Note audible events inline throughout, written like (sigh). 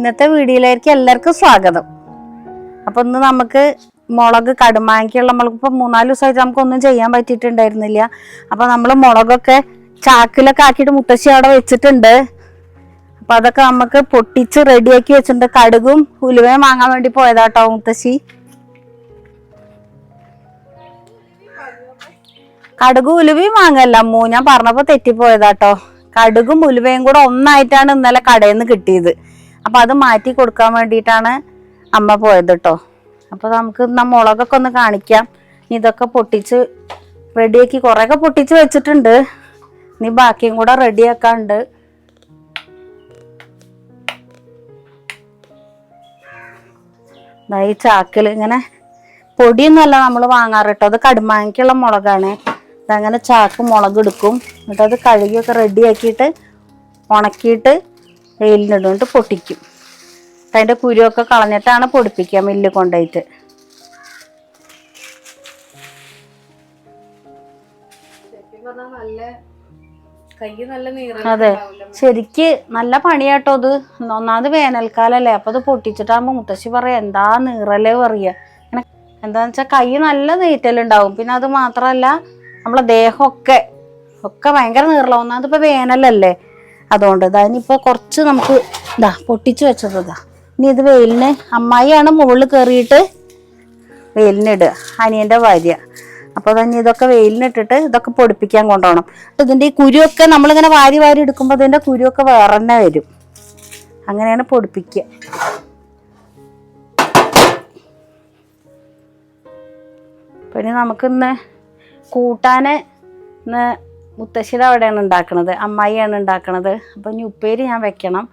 ഇന്നത്തെ വീഡിയോയിലേക്ക് എല്ലാവർക്കും സ്വാഗതം. അപ്പൊ ഇന്ന് നമുക്ക് മുളക് കടുമാങ്ങിക്കുള്ള മുളക് ഇപ്പൊ മൂന്നാൽ ദിവസമായിട്ട് നമുക്കൊന്നും ചെയ്യാൻ പറ്റിയിട്ടുണ്ടായിരുന്നില്ല. അപ്പൊ നമ്മൾ മുളകൊക്കെ ചാക്കിലൊക്കെ ആക്കിയിട്ട് മുത്തശ്ശി അവിടെ വെച്ചിട്ടുണ്ട്. അപ്പൊ അതൊക്കെ നമുക്ക് പൊട്ടിച്ച് റെഡിയാക്കി വെച്ചിട്ടുണ്ട്. കടുകും ഉലുവയും വാങ്ങാൻ വേണ്ടി പോയതാട്ടോ മുത്തശ്ശി. കടുകും ഉലുവയും വാങ്ങല്ല മൂ ഞാൻ പറഞ്ഞപ്പോ തെറ്റിപ്പോയതാട്ടോ. കടുകും ഉലുവയും കൂടെ ഒന്നായിട്ടാണ് ഇന്നലെ കടയിൽ നിന്ന് കിട്ടിയത്. അപ്പൊ അത് മാറ്റി കൊടുക്കാൻ വേണ്ടിയിട്ടാണ് അമ്മ പോയത് കേട്ടോ അപ്പൊ നമുക്ക് ആ മുളകൊക്കെ ഒന്ന് കാണിക്കാം. ഇതൊക്കെ പൊട്ടിച്ച് റെഡിയാക്കി കുറേയൊക്കെ പൊട്ടിച്ച് വെച്ചിട്ടുണ്ട്. ഇനി ബാക്കിയും കൂടെ റെഡിയാക്കാണ്ട് ഈ ചാക്കിൽ ഇങ്ങനെ പൊടിയൊന്നുമല്ല നമ്മൾ വാങ്ങാറ് കേട്ടോ അത് കടുമാങ്ങിക്കുള്ള മുളകാണ്. അതങ്ങനെ ചാക്ക് മുളക് എടുക്കും. എന്നിട്ട് അത് കഴുകിയൊക്കെ റെഡിയാക്കിയിട്ട് ഉണക്കിയിട്ട് വെയിലിനിടും എന്നിട്ട് പൊട്ടിക്കും. അതിന്റെ കുരുവൊക്കെ കളഞ്ഞിട്ടാണ് പൊടിപ്പിക്കുക മില്ല് കൊണ്ടുപോയിട്ട്. അതെ. ശരിക്ക് നല്ല പണിയാട്ടോ അത്. ഒന്നാമത് വേനൽക്കാലല്ലേ അപ്പൊ അത് പൊട്ടിച്ചിട്ടാകുമ്പോ മുത്തശ്ശി പറയാ എന്താ നീറലേ? പറയാ. എന്താന്ന് വെച്ചാൽ കൈ നല്ല നീറ്റലുണ്ടാവും പിന്നെ അത് മാത്രല്ല നമ്മളെ ദേഹമൊക്കെ ഒക്കെ ഭയങ്കര നീറല ഒന്നാമത് ഇപ്പൊ വേനലല്ലേ. അതുകൊണ്ട് ഇതാ ഇനിയിപ്പോൾ കുറച്ച് നമുക്ക് ഇതാ പൊട്ടിച്ചു വെച്ചത് ഇതാ ഇനി ഇത് വെയിലിന് അമ്മായിയാണ് മുകളിൽ കയറിയിട്ട് വെയിലിനിടുക അനിയന്റെ ഭാര്യ. അപ്പോൾ തന്നെ ഇതൊക്കെ വെയിലിനിട്ടിട്ട് ഇതൊക്കെ പൊടിപ്പിക്കാൻ കൊണ്ടുപോകണം. ഇതിന്റെ ഈ കുരുവൊക്കെ നമ്മളിങ്ങനെ വാരി വാരി എടുക്കുമ്പോൾ അതിന്റെ കുരുവൊക്കെ വേറെ തന്നെ വരും. അങ്ങനെയാണ് പൊടിപ്പിക്കുക. പിന്നെ നമുക്കിന്ന് കൂട്ടാനെ ഇന്ന് മുത്തശ്ശിയുടെ അവിടെയാണ് ഉണ്ടാക്കണത് അമ്മായിയാണ് ഉണ്ടാക്കണത്. അപ്പോൾ ഇനി ഉപ്പേരി ഞാൻ വെക്കണം.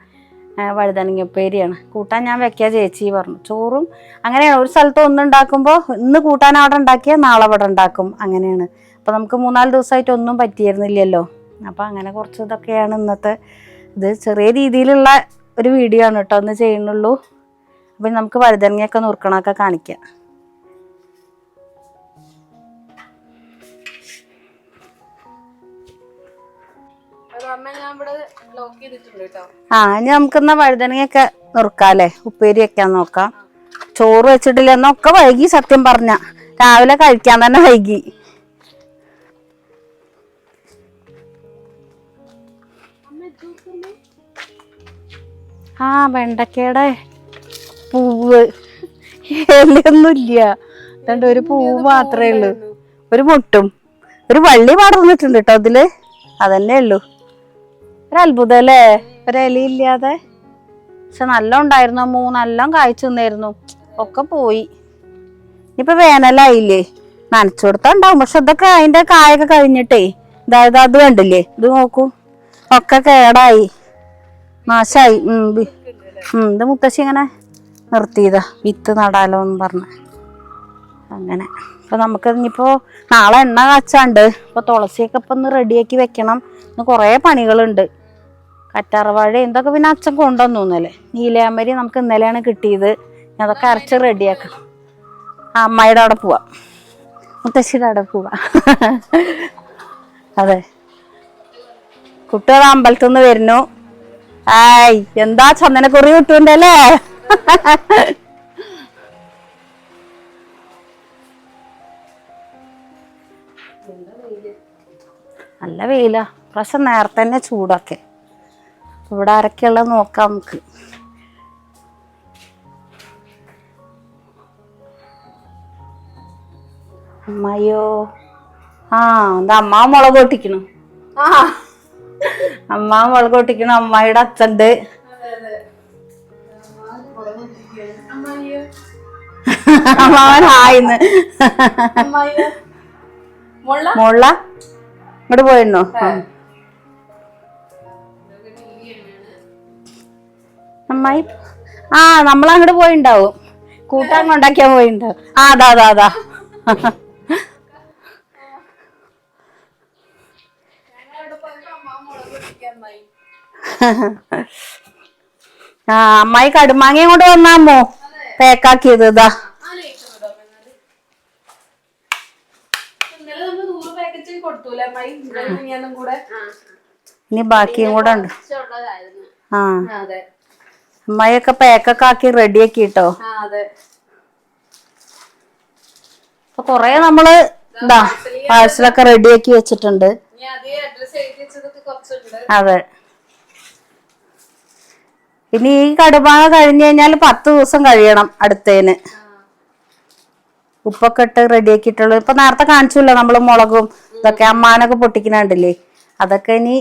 വഴുതനങ്ങ ഉപ്പേരിയാണ്. കൂട്ടാൻ ഞാൻ വെക്കുക ചേച്ചി പറഞ്ഞു. ചോറും അങ്ങനെയാണ്. ഒരു സ്ഥലത്ത് ഒന്നുണ്ടാക്കുമ്പോൾ ഇന്ന് കൂട്ടാൻ അവിടെ ഉണ്ടാക്കിയാൽ നാളെ അവിടെ ഉണ്ടാക്കും. അങ്ങനെയാണ്. അപ്പോൾ നമുക്ക് മൂന്നാൽ ദിവസമായിട്ട് ഒന്നും പറ്റിയിരുന്നില്ലല്ലോ. അപ്പോൾ അങ്ങനെ കുറച്ച് ഇതൊക്കെയാണ് ഇന്നത്തെ ഇത്. ചെറിയ രീതിയിലുള്ള ഒരു വീഡിയോ ആണ് കേട്ടോ ഒന്ന് ചെയ്യുന്നുള്ളൂ. അപ്പം നമുക്ക് വഴുതനങ്ങയൊക്കെ നുറുക്കണമൊക്കെ കാണിക്കാം. ആ ഇനി നമുക്കെന്നാ വഴുതനങ്ങയൊക്കെ നുറുക്കാല്ലേ? ഉപ്പേരി വെക്കാൻ നോക്കാം. ചോറ് വെച്ചിട്ടില്ല എന്നൊക്കെ വൈകി സത്യം പറഞ്ഞ. രാവിലെ കഴിക്കാൻ തന്നെ വൈകി. ആ വെണ്ടക്കയുടെ പൂവ്. ഇലയൊന്നുമില്ല അതുകൊണ്ട് ഒരു പൂവ് മാത്രമേ ഉള്ളൂ. ഒരു മുട്ടും. ഒരു വള്ളി പടർന്നിട്ടുണ്ട് കേട്ടോ അതിൽ അതന്നെ ഉള്ളൂ. ഒരു അത്ഭുതം അല്ലേ ഒരലിയില്ലാതെ. പക്ഷെ നല്ല ഉണ്ടായിരുന്നു. മൂന്നെല്ലാം നല്ല കായ്ച്ചു നിന്നായിരുന്നു. ഒക്കെ പോയി. ഇപ്പൊ വേനലായില്ലേ? നനച്ചു കൊടുത്താ ഉണ്ടാവും. പക്ഷെ ഇതൊക്കെ അതിന്റെ കായൊക്കെ കഴിഞ്ഞിട്ടേ അതായത് അത് കണ്ടില്ലേ? ഇത് നോക്കൂ. ഒക്കെ കേടായി. നാശായി. ഉം ഇത് മുത്തശ്ശി ഇങ്ങനെ നിർത്തിയതാ. വിത്ത് നടാലോ എന്ന് പറഞ്ഞ്. അങ്ങനെ. അപ്പൊ നമുക്ക് ഇനിയിപ്പോ നാളെ എണ്ണ കാച്ചാണ്ട്. ഇപ്പൊ തുളസിയൊക്കെ ഇപ്പൊ ഒന്ന് റെഡിയാക്കി വെക്കണം. ഇന്ന് കുറേ പണികളുണ്ട്. കറ്റാർവാഴ എന്തൊക്കെ പിന്നെ അച്ഛൻ കൊണ്ടുവന്നു ഇന്നലെ. നീലയാമരി നമുക്ക് ഇന്നലെയാണ് കിട്ടിയത്. അതൊക്കെ അരച്ച് റെഡിയാക്കണം ആ അമ്മയുടെ അവിടെ പോവാം. മുത്തശ്ശിയുടെ അവിടെ പോവാം. അതെ. കുട്ടികൾ അമ്പലത്തിൽ നിന്ന് വരുന്നു. ആയ് എന്താ ചന്ദനക്കുറി കിട്ടുണ്ടല്ലേ നല്ല വെയിലാ. പ്രാവശ്യം നേരത്തെ തന്നെ ചൂടൊക്കെ. ഇവിടെ ആരൊക്കെയുള്ള നോക്കാം നമുക്ക്. അമ്മയോ ആ എന്താ അമ്മ മുളക് പൊട്ടിക്കണു. ആ. അമ്മ മുളക് പൊട്ടിക്കണു അമ്മായിയുടെ അച്ഛണ്ട് അമ്മാവൻ ഹായിന്ന്. മുള്ള? ഇങ്ങോട്ട് പോയിരുന്നോ? അമ്മായി ആ നമ്മളങ്ങോട്ട് പോയിണ്ടാവും. കൂട്ടാൻ കൊണ്ടാക്കിയാ പോയിണ്ടാവും. ആ അതാ അതാ അതാ ആ അമ്മായി കടുമാങ്ങയും കൊണ്ട് വന്നാമോ പേക്കാക്കിയത് ഇതാ ഇനി ബാക്കിയും കൂടെ ഉണ്ട്. ആ അതെ. അമ്മായിയൊക്കെ പാക്കൊക്കെ ആക്കി റെഡിയാക്കി കേട്ടോ അപ്പൊ കൊറേ നമ്മൾ ഇതാ പാഴ്സലൊക്കെ റെഡിയാക്കി വെച്ചിട്ടുണ്ട്. അതെ. ഇനി ഈ കടുമാങ്ങ കഴിഞ്ഞു കഴിഞ്ഞാൽ പത്ത് ദിവസം കഴിയണം അടുത്തേന്. ഉപ്പൊക്കെ ഇട്ട് റെഡിയാക്കിയിട്ടുള്ളൂ ഇപ്പൊ നേരത്തെ കാണിച്ചില്ല നമ്മൾ മുളകും ഇതൊക്കെ. അമ്മാനൊക്കെ പൊട്ടിക്കുന്നുണ്ടല്ലേ അതൊക്കെ ഇനി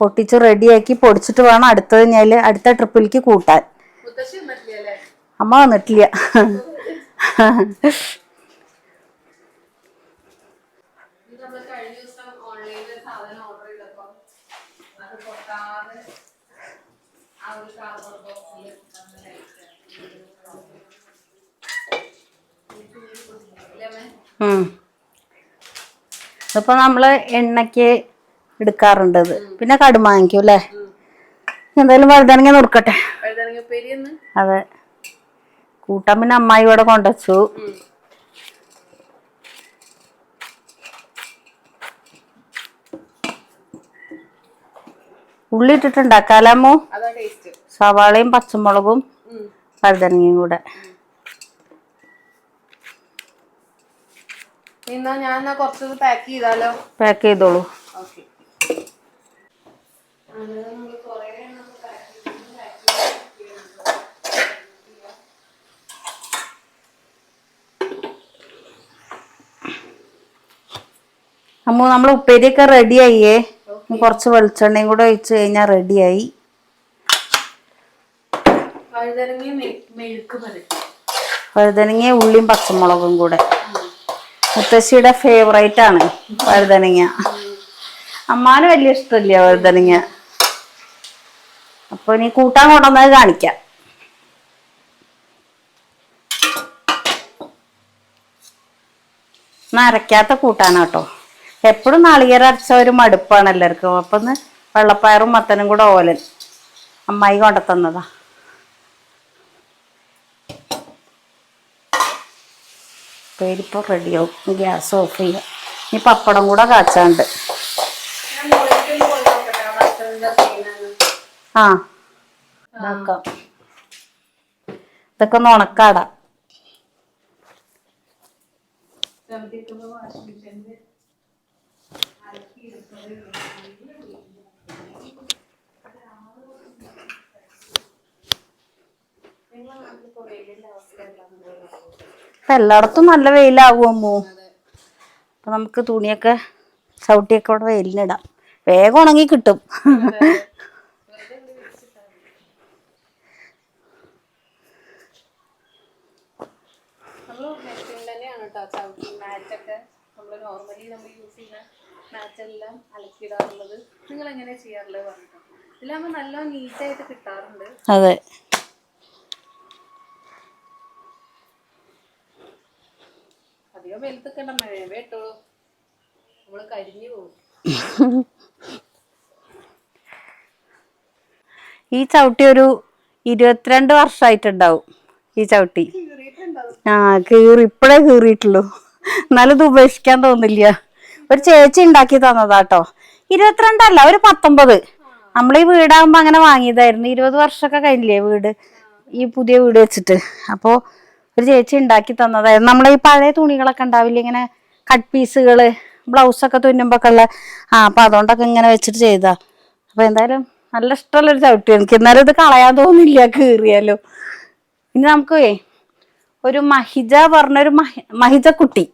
പൊട്ടിച്ച് റെഡിയാക്കി പൊടിച്ചിട്ട് വേണം അടുത്തത് കഴിഞ്ഞാൽ അടുത്ത ട്രിപ്പിലേക്ക് കൂട്ടാൻ. അമ്മ വന്നിട്ടില്ല. ഇത് നമ്മൾ കഴിഞ്ഞ ദിവസം ഓൺലൈനിൽ സാധനം ഓർഡർ ചെയ്തപ്പോ അത് പൊട്ടാതെ ആ ഒരു കാർബൺ ബോക്സിൽ ഉം. ഇതിപ്പോ നമ്മൾ എണ്ണയ്ക്ക് എടുക്കാറുണ്ട് ഇത് പിന്നെ കടുമാങ്ങിക്കും അല്ലേ? എന്തായാലും വഴുതനങ്ങ നുറുക്കട്ടെ. അതെ. കൂട്ടാൻ പിന്നെ അമ്മായി ഇവിടെ കൊണ്ടുവച്ചു. ഉള്ളി ഇട്ടിട്ടുണ്ടാക്കാലാമോ സവാളയും പച്ചമുളകും വഴുതനങ്ങയും കൂടെ. പാക്ക് ചെയ്താലോ? പാക്ക് ചെയ്തോളൂ. ഓക്കെ അമ്മു നമ്മൾ ഉപ്പേരിയൊക്കെ റെഡി ആയിയേ? കുറച്ച് വെളിച്ചെണ്ണയും കൂടെ ഒഴിച്ച് കഴിഞ്ഞാൽ റെഡിയായി വഴുതനങ്ങ ഉള്ളിയും പച്ചമുളകും കൂടെ. മുത്തശ്ശിയുടെ ഫേവറേറ്റ് ആണ് വഴുതനങ്ങ. അമ്മാന് വലിയ ഇഷ്ടമില്ല വഴുതനങ്ങ. അപ്പൊ ഇനി കൂട്ടാൻ കൊണ്ടുവന്നത് കാണിക്കാം. നരയ്ക്കാത്ത കൂട്ടാനാട്ടോ എപ്പോഴും നാളികേരം അരച്ച ഒരു മടുപ്പാണ് എല്ലാവർക്കും. അപ്പൊ ഒന്ന് വെള്ളപ്പയറും മത്തനും കൂടെ ഓലൻ അമ്മായി കൊണ്ടുത്തന്നതാ. പേരിപ്പോ റെഡിയാവും. ഗ്യാസ് ഓഫ് ചെയ്യാം. ഇനി പപ്പടം കൂടെ കാച്ചാണ്ട്. ആ. ഇതാക്കാം. ഇതൊക്കെ ഒന്ന് ഉണക്കാടാ. എല്ലായിടത്തും നല്ല വെയിലാവും അമ്മു? അപ്പൊ നമുക്ക് തുണിയൊക്കെ ചവിട്ടിയൊക്കെ ഇവിടെ വെയിലിനിടാം. വേഗം ഉണങ്ങി കിട്ടും നമ്മൾ മെഷീൻ തന്നെയാണ് കേട്ടോ ചവിട്ടി മാറ്റൊക്കെ നമ്മൾ നോർമലി നമ്മൾ യൂസ് ചെയ്യുന്ന മാറ്റെല്ലാം അലക്കിയിടാറുള്ളത് നിങ്ങൾ എങ്ങനെ ചെയ്യാറുള്ളത് പറഞ്ഞിട്ടുണ്ട് ഇതിലാകുമ്പോൾ നല്ല നീറ്റായിട്ട് കിട്ടാറുണ്ട്. അതെ. അധികം വെളുത്തൊക്കെ മഴ കേട്ടോളൂ നമ്മൾ കരിഞ്ഞു പോകും. ഈ ചവിട്ടി ഒരു ഇരുപത്തിരണ്ട് വർഷമായിട്ടുണ്ടാവും ഈ ചവിട്ടി. ആ കീറി ഇപ്പോഴേ കീറിയിട്ടുള്ളൂ. എന്നാലും ഇത് ഉപേക്ഷിക്കാൻ തോന്നില്ല. ഒരു ചേച്ചി ഉണ്ടാക്കി തന്നതാട്ടോ. ഇരുപത്തിരണ്ടല്ല ഒരു പത്തൊമ്പത്. നമ്മൾ ഈ വീടാകുമ്പോ അങ്ങനെ വാങ്ങിയതായിരുന്നു. ഇരുപത് വർഷമൊക്കെ കഴിഞ്ഞില്ലേ വീട്? ഈ പുതിയ വീട് വെച്ചിട്ട്. അപ്പോ ഒരു ചേച്ചി ഉണ്ടാക്കി തന്നതായിരുന്നു. നമ്മളെ ഈ പഴയ തുണികളൊക്കെ ഉണ്ടാവില്ല ഇങ്ങനെ കട്ട് പീസുകൾ ബ്ലൗസൊക്കെ തുന്നുമ്പോ ഉള്ള ആ അപ്പൊ അതുകൊണ്ടൊക്കെ ഇങ്ങനെ വെച്ചിട്ട് ചെയ്താ. അപ്പൊ എന്തായാലും നല്ല ഇഷ്ടമുള്ളൊരു ചവിട്ടി എനിക്ക്. എന്നാലും ഇത് കളയാൻ തോന്നില്ല കീറിയാലോ. ഇനി നമുക്ക് ഒരു മഹിജ പറഞ്ഞൊരു മഹിജ കുട്ടി.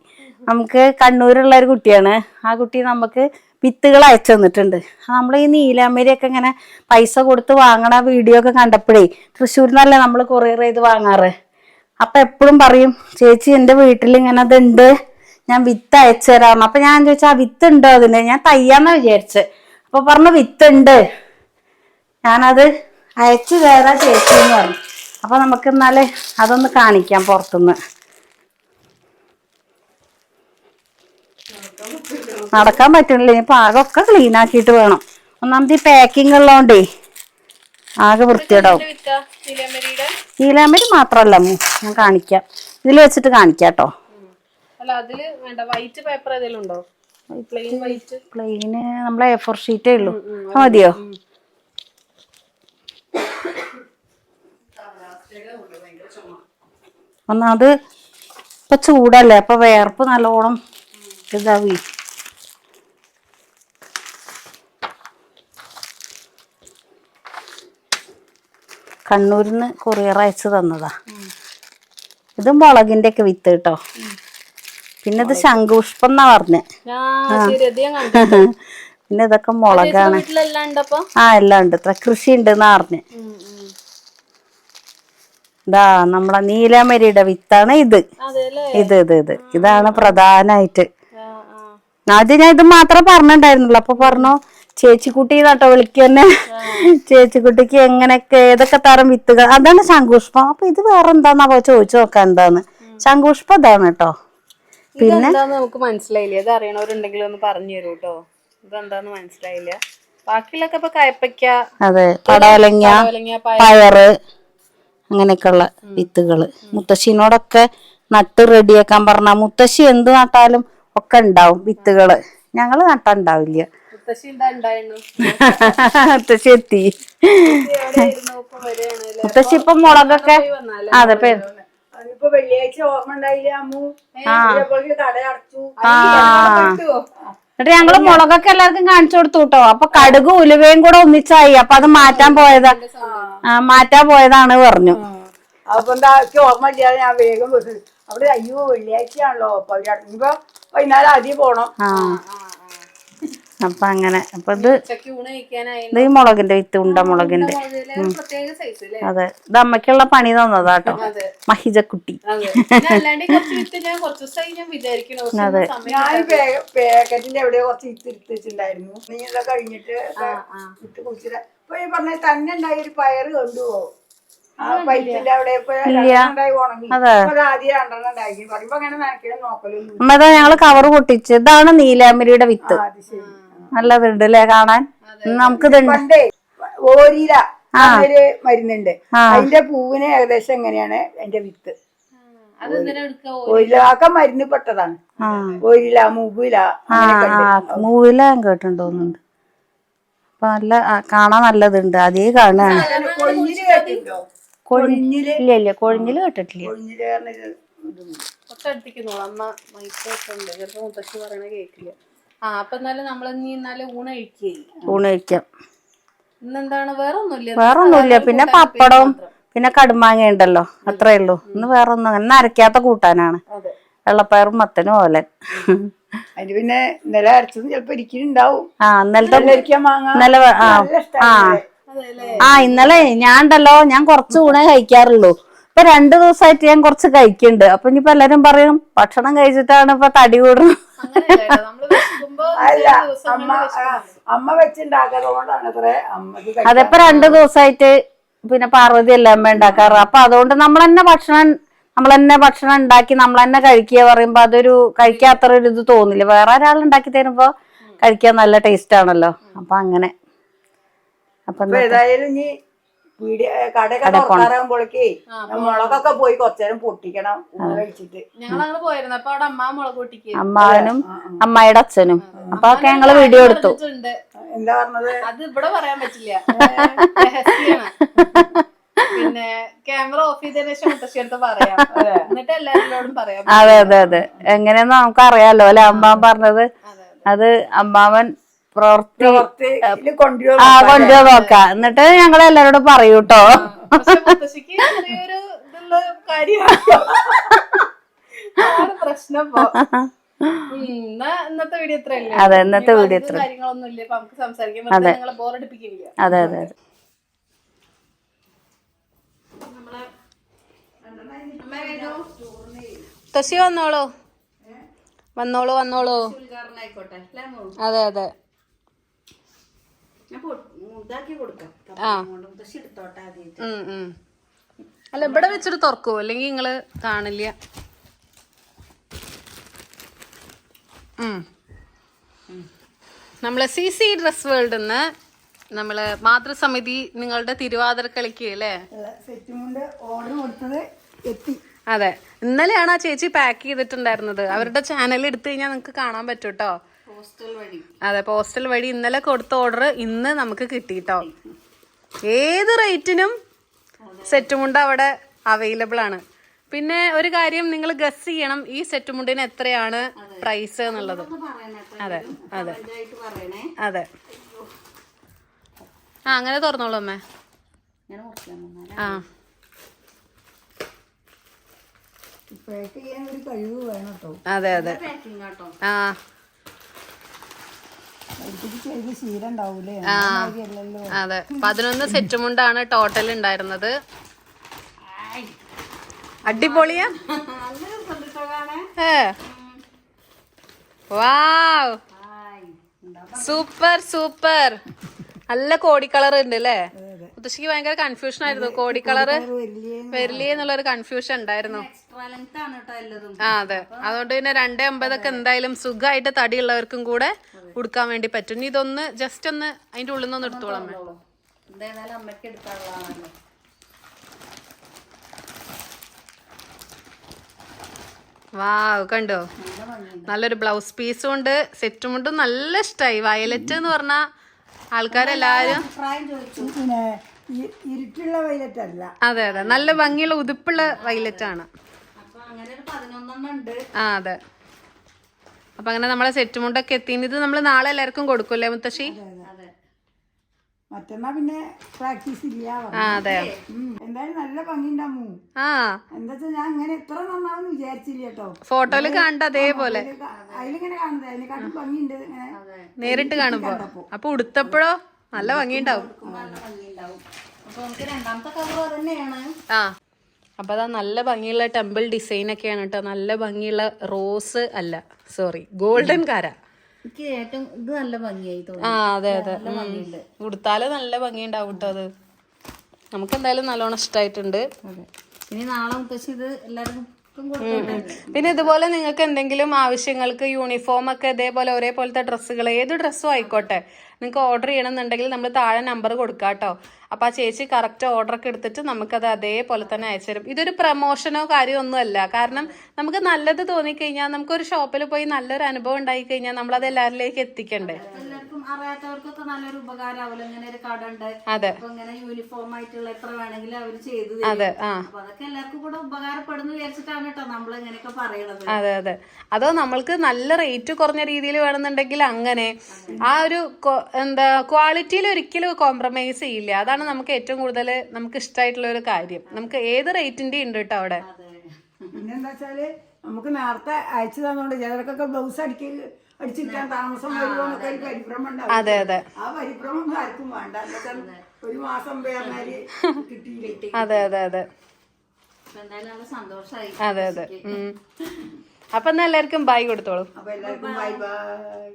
നമുക്ക് കണ്ണൂരുള്ള ഒരു കുട്ടിയാണ്. ആ കുട്ടി നമുക്ക് വിത്തുകൾ അയച്ചു തന്നിട്ടുണ്ട്. നമ്മൾ ഈ നീലാമ്പരിയൊക്കെ ഇങ്ങനെ പൈസ കൊടുത്ത് വാങ്ങണ വീഡിയോ ഒക്കെ കണ്ടപ്പോഴേ തൃശ്ശൂരിൽ നിന്നല്ലേ നമ്മൾ കൊറിയർ ചെയ്ത് വാങ്ങാറ്? അപ്പൊ എപ്പോഴും പറയും ചേച്ചി എന്റെ വീട്ടിൽ ഇങ്ങനെ അതുണ്ട് ഞാൻ വിത്ത് അയച്ചു തരാം അപ്പൊ ഞാൻ ചോദിച്ചാ വിത്ത് ഉണ്ടോ അതിന്? ഞാൻ തയ്യാന്നാ വിചാരിച്ചത് അപ്പൊ പറഞ്ഞു വിത്തുണ്ട്. ഞാനത് അയച്ചു തരാ ചേച്ചി എന്ന് പറഞ്ഞു. അപ്പൊ നമുക്ക് എന്നാൽ അതൊന്ന് കാണിക്കാം പുറത്തുനിന്ന് നടക്കാൻ പറ്റണില്ല ഇനി പാകമൊക്കെ ക്ലീൻ ആക്കിയിട്ട് വേണം. ഒന്നാമത് ഈ പാക്കിംഗ് ഉള്ളതുകൊണ്ടേ ആകെ വൃത്തിയിടാവും നീലാമ്പരി മാത്രമല്ല ഞാൻ കാണിക്കാം. ഇതിൽ വെച്ചിട്ട് കാണിക്കാം കേട്ടോ. പ്ലെയിന് നമ്മളെ എ ഫോർ ഷീറ്റേ ഉള്ളൂ. മതിയോ? ഒന്നാമത് ഇപ്പൊ ചൂടല്ലേ അപ്പൊ വേർപ്പ് നല്ലോണം ഇതാവി. കണ്ണൂരിന്ന് കൊറിയർ അയച്ച് തന്നതാ. ഇത് മുളകിന്റെ ഒക്കെ വിത്ത് കേട്ടോ. പിന്നെ ഇത് ശംഖുപുഷ്പം എന്നാ പറഞ്ഞേ. (laughs) പിന്നെ ഇതൊക്കെ മുളകാണ്. ആ എല്ലാം ഉണ്ട്. ഇത്ര കൃഷി ഉണ്ട് എന്നാ പറഞ്ഞേ. ഇതാ നമ്മളെ നീലമരിയുടെ വിത്താണ് ഇത്. ഇത് ഇത് ഇത്. ഇതാണ് ആ. ആദ്യം ഞാൻ ഇത് മാത്രമേ പറഞ്ഞിട്ടുണ്ടായിരുന്നുള്ളൂ അപ്പൊ പറഞ്ഞു ചേച്ചിക്കുട്ടി നട്ടോ വിളിക്കന്നെ. ചേച്ചിക്കുട്ടിക്ക് എങ്ങനെയൊക്കെ ഏതൊക്കെ തരം വിത്തുകൾ. അതാണ് ശംഖുഷ്പം അപ്പൊ ഇത് വേറെ എന്താന്നാ ചോദിച്ചു നോക്കാൻ എന്താന്ന്. ശംഖുഷ്പം ഇതാണ് കേട്ടോ. പിന്നെ? നമുക്ക് മനസ്സിലായില്ല? ഇത് അറിയണവരുണ്ടെങ്കിൽ ഒന്ന് പറഞ്ഞു തരൂ കേട്ടോ. ഇതെന്താന്ന് മനസ്സിലായില്ല. ബാക്കിയുള്ളൊക്കെ ഇപ്പൊ കയപ്പയ്ക്ക അതെ പടവലങ്ങ പയറ് അങ്ങനെയൊക്കെയുള്ള വിത്തുകൾ മുത്തശ്ശിനോടൊക്കെ നട്ട് റെഡിയാക്കാൻ പറഞ്ഞ മുത്തശ്ശി എന്ത് നട്ടാലും ഒക്കെ ഉണ്ടാവും വിത്തുകൾ. ഞങ്ങൾ നട്ടാ ഉണ്ടാവില്ല. മുത്തശ്ശി (laughs) എത്തി. ഇപ്പൊ മുത്തശ്ശി ഇപ്പൊ മുളകൊക്കെ അതെ പേ അതിപ്പോ വെള്ളിയാഴ്ച ഓർമ്മ ഉണ്ടായില്ല അമ്മു? കട അടച്ചു. എന്നിട്ട് ഞങ്ങൾ മുളകൊക്കെ എല്ലാവർക്കും കാണിച്ചു കൊടുത്തു കേട്ടോ അപ്പൊ കടുക് ഉലുവയും കൂടെ ഒന്നിച്ചായി. അപ്പൊ അത് മാറ്റാൻ പോയതാ. ആ, മാറ്റാൻ പോയതാണ് പറഞ്ഞു. എനിക്ക് ഓർമ്മ ഇല്ലാതെ ഞാൻ വേഗം അവിടെ അയ്യോ വെള്ളിയാഴ്ചയാണല്ലോ. അപ്പൊ വൈകുന്നേരം ആദ്യം പോണം. അപ്പൊ അങ്ങനെ. അപ്പൊ ഇത് ഇത് ഈ മുളകിന്റെ വിത്ത് ഉണ്ട മുളകിന്റെ. പ്രത്യേക സൈസ് അല്ലേ അതെ. ഇത് അമ്മയ്ക്കുള്ള പണി തന്നതാട്ടോ മഹിജക്കുട്ടി. അതെ. പിന്നെ അല്ലാണ്ട് കുറച്ച് വിത്ത് ഞാൻ കുറച്ച് ദിവസമായി ഞാൻ വിചാരിക്കണു സമയം ഞാൻ പാക്കറ്റിന്റെ എവിടെയോ കുറച്ച് വിത്ത് എടുത്തിട്ടുണ്ടായിരുന്നു നീ ഇതൊക്കെ കഴിഞ്ഞിട്ട് വിത്ത് കുടിച്ചിട്ട് പറഞ്ഞ തന്നെ ഉണ്ടായി ഒരു പയറ് കൊണ്ടുപോകും. ആ പൈപ്പിന്റെ അവിടെ ഇപ്പൊ രണ്ടെണ്ണം ഉണ്ടായി ഉണങ്ങി. അതെ. ഇപ്പൊ അത് ആദ്യം രണ്ടെണ്ണം ഉണ്ടായി. പറയുമ്പോ അങ്ങനെ അമ്മ ഞങ്ങൾ കവർ പൊട്ടിച്ച് ഇതാണ് നീലാമ്പരിയുടെ വിത്ത്. അത് ശരി. നല്ലതുണ്ട് അല്ലേ കാണാൻ? നമുക്കിതുണ്ട് പണ്ടേ ഓരില ഒരു മരുന്നുണ്ട്. അതിന്റെ പൂവിന് ഏകദേശം എങ്ങനെയാണ് അതിന്റെ വിത്ത്? ഓരിലാക്ക മരുന്ന് പെട്ടതാണ്. ഒരില ഓരില മൂവില മൂവില കേട്ടിട്ടുണ്ട് അപ്പൊ നല്ല കാണാൻ നല്ലതുണ്ട്. അതേ കാണാണ് കൊഴിഞ്ഞിൽ ഇല്ല ഇല്ല കൊഴിഞ്ഞിൽ കേട്ടിട്ടില്ല. കൊഴിഞ്ഞിൽ പറഞ്ഞൊരു ആ അപ്പൊ എന്നാലും നമ്മൾ ഇനി എന്നാലും ഊണ് കഴിക്കേ. ഊണ് കഴിക്കാം. ഇന്നെന്താണ് വേറെ ഒന്നുമില്ല വേറെ ഒന്നുമില്ല പിന്നെ പപ്പടവും പിന്നെ കടുമാങ്ങ ഉണ്ടല്ലോ അത്രേ ഉള്ളൂ. ഇന്ന് വേറെ ഒന്നും അങ്ങനെ അരക്കാത്ത കൂട്ടാനാണ്. അതെ. വെള്ളപ്പയറും മത്തനും ഓലൻ. അതിന് പിന്നെ ഇന്നലെ അരച്ചത് ചിലപ്പോ ഇരിക്കുന്നുണ്ടാവും ആ ഇന്നലത്തെ ഇന്നലെ ആ ആ അതെ അല്ലേ ആ. ഇന്നലെ ഞാൻ ഉണ്ടല്ലോ ഞാൻ കുറച്ച് ഊണേ കഴിക്കാറുള്ളൂ. ഇപ്പൊ രണ്ടു ദിവസമായിട്ട് ഞാൻ കുറച്ച് കഴിക്കുന്നുണ്ട് അപ്പൊ ഇനിയിപ്പോ എല്ലാരും പറയും ഭക്ഷണം കഴിച്ചിട്ടാണ് ഇപ്പൊ തടി കൂടുന്നത്. അല്ല അമ്മ അമ്മ വെച്ചുണ്ടാക്കാറുകൊണ്ടാണ് അത്ര അമ്മയ്ക്ക് കഴിക്കാൻ. അതിപ്പോ രണ്ടു ദിവസമായിട്ട് പിന്നെ പാർവതി എല്ലാം ഉണ്ടാക്കാറ്? അപ്പൊ അതുകൊണ്ട് നമ്മൾ തന്നെ ഭക്ഷണം നമ്മൾ തന്നെ ഭക്ഷണം ഉണ്ടാക്കി നമ്മൾ തന്നെ കഴിക്കുക പറയുമ്പോ അതൊരു കഴിക്കാത്ര ഒരു ഇത് തോന്നില്ല. വേറെ ഒരാൾ ഉണ്ടാക്കി തരുമ്പോ കഴിക്കാൻ നല്ല ടേസ്റ്റ് ആണല്ലോ. അപ്പൊ അങ്ങനെ. അപ്പൊ അപ്പൊ ഏതായാലും ഇനി പീടിയ കടയൊക്കെ തുറക്കാറാകുമ്പോഴേക്കേ മുളകൊക്കെ പോയി കുറച്ചേരം പൊട്ടിക്കണം കഴിച്ചിട്ട്. ഞങ്ങൾ അങ്ങ് പോയിരുന്നു. അപ്പൊ അവിടെ അമ്മ മുളക് പൊട്ടിക്ക് അമ്മാവനും അമ്മായിയുടെ അച്ഛനും. അപ്പൊ ഒക്കെ ഞങ്ങൾ വീഡിയോ എടുത്തു. എന്താ പറഞ്ഞത്? അത് ഇവിടെ പറയാൻ പറ്റില്ല. പിന്നെ ക്യാമറ ഓഫ് ചെയ്തതിനു ശേഷം മുത്തശ്ശി പറയാം. എന്നിട്ട് എല്ലാവരോടും പറയാം. അതെ അതെ അതെ. എങ്ങനെയെന്ന് നമുക്ക് അറിയാലോ അല്ലെ? അമ്മാവൻ പറഞ്ഞത് അതെ. അത് അമ്മാവൻ പ്രവൃത്തി ഇതിൽ ആ കൊണ്ടുപോയി നോക്കാം എന്നിട്ട് ഞങ്ങൾ എല്ലാരോടും പറയൂട്ടോ കേട്ടോ പ്രശ്നം ഇന്നത്തെ വീഡിയോ ഇത്രയല്ലേ? അതെ, ഇന്നത്തെ വീഡിയോ ഇത്ര കാര്യങ്ങളൊന്നും ഇല്ല. നമുക്ക് സംസാരിക്കാൻ വെറുതെ ബോറടിപ്പിക്കില്ല അതെ അതെ അതെ. മുത്തശ്ശി വന്നോളൂ. വന്നോളൂ വന്നോളൂ. അതെ അതെ. അല്ല ഇവിടെ വെച്ചിട്ട് തുറക്കൂ അല്ലെങ്കിൽ നിങ്ങൾ കാണില്ല? ഉം. നമ്മളെ സി സി ഡ്രസ് വേൾഡിൽ നിന്ന് നമ്മൾ മാതൃസമിതി നിങ്ങളുടെ തിരുവാതിര കളിക്ക് അല്ലേ? ഓർഡർ കൊടുത്തത് എത്തി. അതെ. ഇന്നലെയാണ് ആ ചേച്ചി പാക്ക് ചെയ്തിട്ടുണ്ടായിരുന്നത്. അവരുടെ ചാനൽ എടുത്തു കഴിഞ്ഞാൽ നിങ്ങൾക്ക് കാണാൻ പറ്റും കേട്ടോ അതെ പോസ്റ്റൽ വഴി ഇന്നലെ കൊടുത്ത ഓർഡർ ഇന്ന് നമുക്ക് കിട്ടിട്ടോ. ഏത് റേറ്റിനും സെറ്റുമുണ്ട് അവിടെ അവൈലബിൾ ആണ്. പിന്നെ ഒരു കാര്യം നിങ്ങൾ ഗസ് ചെയ്യണം ഈ സെറ്റുമുണ്ടിന് എത്രയാണ് പ്രൈസ് എന്നുള്ളത്. അതെ അതെ. പറയണേ. അതെ. ആ അങ്ങനെ തുറന്നോളൂ അമ്മേ. ആ. അതെ അതെ. ആ. ആ അതെ. പതിനൊന്ന് സെറ്റ് മുണ്ടാണ് ടോട്ടൽ ഉണ്ടായിരുന്നത്. അടിപൊളിയാ. ഏ. വാവ്. Super super. നല്ല കോടിക്കളർ കളർ ഉണ്ട് അല്ലേ മുത്തശ്ശിക്ക് ഭയങ്കര കൺഫ്യൂഷൻ ആയിരുന്നു. കോടി കളർ വരില്ലേ എന്നുള്ള ഒരു കൺഫ്യൂഷൻ ഉണ്ടായിരുന്നു. എക്സ്ട്രാ ലെങ്ത് ആണ് കേട്ടോ എല്ലാതും. ആ അതെ. അതുകൊണ്ട് പിന്നെ രണ്ടേ അമ്പതൊക്കെ എന്തായാലും സുഖമായിട്ട് തടിയുള്ളവർക്കും കൂടെ കൊടുക്കാൻ വേണ്ടി പറ്റും. ഇനി ഇതൊന്ന് ജസ്റ്റ് ഒന്ന് അതിന്റെ ഉള്ളിൽ നിന്ന് എടുത്തോളാം അമ്മയ്ക്ക് എടുക്കാനുള്ളതാണല്ലോ വാവ് കണ്ടോ? നല്ലൊരു ബ്ലൗസ് പീസും ഉണ്ട്. സെറ്റും ഉണ്ട്. നല്ല ഇഷ്ടമായി വയലറ്റ് എന്ന് പറഞ്ഞ ആൾക്കാരെല്ലാരും ഇരുട്ടുള്ള വൈലറ്റ് അല്ല അതെ അതെ. നല്ല ഭംഗിയുള്ള ഉതുപ്പുള്ള വൈലറ്റ് ആണ് ആ അതെ. അപ്പൊ അങ്ങനെ നമ്മളെ സെറ്റ് മുണ്ടൊക്കെ എത്തി. ഇത് നമ്മൾ നാളെ എല്ലാവർക്കും കൊടുക്കൂല്ലേ മുത്തശ്ശി? മറ്റന്നാ പിന്നെ പ്രാക്ടീസ് ഇല്ല അതെ. എന്തായാലും നല്ല ഭംഗിണ്ടാമു ആ. എന്താ ഞാൻ അങ്ങനെ ഇത്ര നന്നാവും വിചാരിച്ചില്ല കേട്ടോ. ഫോട്ടോയിൽ കണ്ട അതേപോലെ. അതിലിങ്ങനെ കാണുന്നത്. അതിനെക്കാട്ടും ഭംഗിയുണ്ട് നേരിട്ട് കാണുമ്പോ. അപ്പൊ ഉടുത്തപ്പോഴോ? നല്ല ഭംഗിയുണ്ടാവും. അപ്പൊ നമുക്ക് രണ്ടാമത്തെ കവർ തന്നെയാണ്. ആ. അപ്പൊ അതാ നല്ല ഭംഗിയുള്ള ടെമ്പിൾ ഡിസൈൻ ഒക്കെയാണ് കേട്ടോ നല്ല ഭംഗിയുള്ള റോസ് അല്ല സോറി ഗോൾഡൻ കാര എനിക്ക് ഏറ്റവും ഇത് നല്ല ഭംഗിയായി തോന്നി. ആ അതെ അതെ. ഉടുത്താൽ നല്ല ഭംഗിയുണ്ടാവും കേട്ടോ അത്. നമുക്ക് എന്തായാലും നല്ലോണം ഇഷ്ടമായിട്ടുണ്ട് അതെ. ഇനി നാളെ മുത്തശ്ശി ഇത് എല്ലാവർക്കും കൊടുത്തോട്ടെ പിന്നെ ഇതുപോലെ നിങ്ങൾക്ക് എന്തെങ്കിലും ആവശ്യങ്ങൾക്ക് യൂണിഫോം ഒക്കെ ഇതേപോലെ ഒരേപോലത്തെ ഡ്രസ്സുകൾ ഏത് ഡ്രസ്സും ആയിക്കോട്ടെ. നിങ്ങൾക്ക് ഓർഡർ ചെയ്യണമെന്നുണ്ടെങ്കിൽ നമ്മൾ താഴെ നമ്പർ കൊടുക്കാം കേട്ടോ അപ്പോൾ ആ ചേച്ചി കറക്റ്റ് ഓർഡർ ഒക്കെ എടുത്തിട്ട് നമുക്കത് അതേപോലെ തന്നെ അയച്ചു തരും. ഇതൊരു പ്രമോഷനോ കാര്യമോ ഒന്നുമല്ല കാരണം നമുക്ക് നല്ലത് തോന്നിക്കഴിഞ്ഞാൽ നമുക്കൊരു ഷോപ്പിൽ പോയി നല്ലൊരു അനുഭവം ഉണ്ടായി കഴിഞ്ഞാൽ നമ്മൾ അത് എല്ലാവരിലേക്ക് എത്തിക്കണ്ടേ അറിയാത്തവർക്കൊക്കെ നല്ലൊരു ഉപകാരമാവില്ല ഇങ്ങനെ ഒരു കട ഉണ്ട്. അതെ. അപ്പൊ ഇങ്ങനെ യൂണിഫോം ആയിട്ടുള്ള എത്ര വേണമെങ്കിലും അവർ ചെയ്തു അതെ അപ്പൊ അതൊക്കെ എല്ലാവർക്കും കൂടെ ഉപകാരപ്പെടുന്നു വിചാരിച്ചിട്ടാണ് കേട്ടോ നമ്മൾ ഇങ്ങനെയൊക്കെ പറയണത്. അതെ അതെ. അതോ നമ്മൾക്ക് നല്ല റേറ്റ് കുറഞ്ഞ രീതിയിൽ വേണമെന്നുണ്ടെങ്കിൽ അങ്ങനെ ആ ഒരു എന്താ ക്വാളിറ്റിയിൽ ഒരിക്കലും കോംപ്രമൈസ് ചെയ്യില്ല. അതാണ് നമുക്ക് ഏറ്റവും കൂടുതൽ നമുക്ക് ഇഷ്ടമായിട്ടുള്ള ഒരു കാര്യം. നമുക്ക് ഏത് റേറ്റിന്റെ ഉണ്ട് കേട്ടോ അവിടെ? പിന്നെന്താ വെച്ചാൽ നമുക്ക് നേരത്തെ അയച്ചു തന്നോണ്ട് ചിലർക്കൊക്കെ ബ്ലൗസ് അടിക്കൽ അടിച്ചിരിക്കാൻ താമസം വരുമോന്നൊക്കെ ഒരു പരിഭ്രമം ഉണ്ടാവും അതെ അതെ. ആ പരിഭ്രമം ആർക്കും വേണ്ട. ഒരു മാസം പേർന്നാൽ കിട്ടി അതെ (laughs) അതെ അതെ. അതെ അതെ. അപ്പൊ എന്നാ എല്ലാവർക്കും ബൈ കൊടുത്തോളൂ. അപ്പൊ എല്ലാവർക്കും ബൈ ബൈ